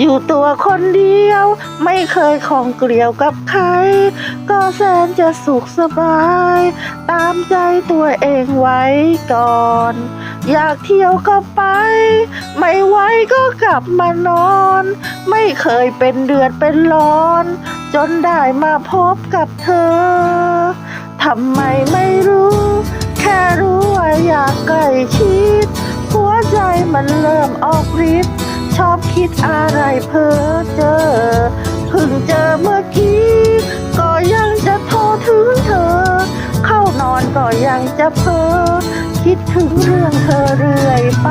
อยู่ตัวคนเดียว ไม่เคยของเกลียวกับใคร ก็แสนจะสุขสบาย ตามใจตัวเองไว้ก่อน อยากเที่ยวก็ไป ไม่ไหวก็กลับมานอน ไม่เคยเป็นเดือดเป็นร้อน จนได้มาพบกับเธอทำไมไม่รู้ แค่รู้ว่าอยากใกล้ชิด หัวใจมันเริ่มออกฤทธิ์ คิดอะไรเพ้อเจอเพิ่งเจอเมื่อกี้ ก็ยังจะโทรถึงเธอ เข้านอนก็ยังจะเพ้อคิดถึงเรื่องเธอเรื่อยไป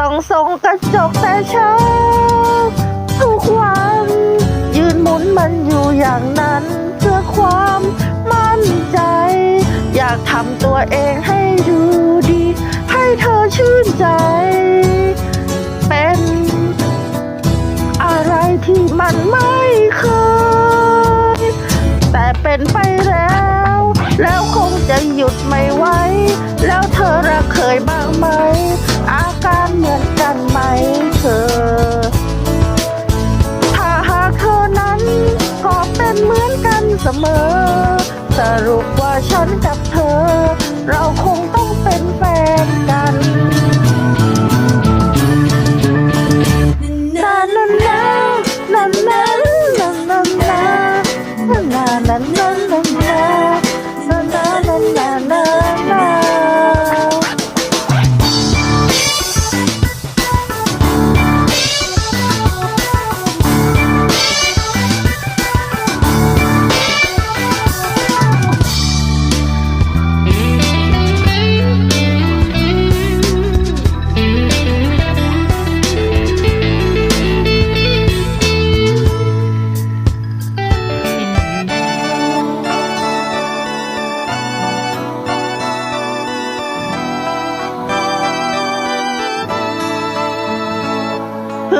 ต้องส่งกระจกแต่เช้า ทุกวัน ยืนหมุนมันอยู่อย่างนั้น เพื่อความมั่นใจ อยากทำตัวเองให้ เป็นไปแล้ว แล้วคงจะหยุดไม่ไหวแล้วเธอระเคยบ้างไหม อาการเหมือนกันไหมเธอ ถ้าหากเธอนั้นก็เป็นเหมือนกันเสมอ สรุปว่าฉันกับเธอ เราค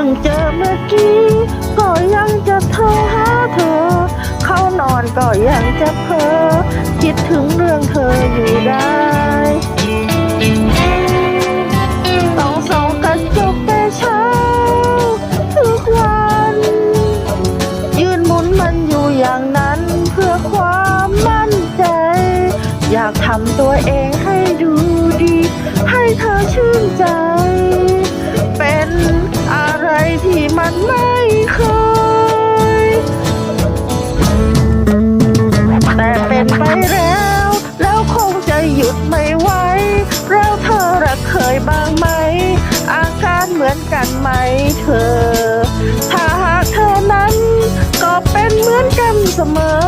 พิ่งเจอเมื่อกี้ ก็ยังจะโทรหาเธอ เข้านอนก็ยังจะเพ้อคิดถึงเรื่องเธออยู่ได้ต้องสองกระจกแต่เช้าทุกวัน ยืนหมุนมันอยู่อย่างนั้น เพื่อความมั่นใจ อยากทำตัวเองให้ดู กันไหมเธอ ถ้าหากเธอนั้น ก็เป็นเหมือนกันเสมอ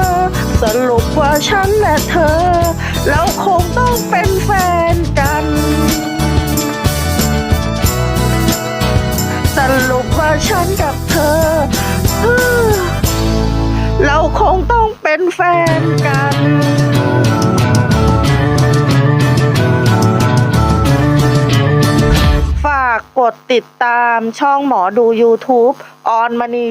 สรุปว่าฉันและเธอ เราคงต้องเป็นแฟนกัน สรุปว่าฉันกับเธอ เราคงต้องเป็นแฟนกัน ดติดตามช่องหมอดู YouTube ออนมณี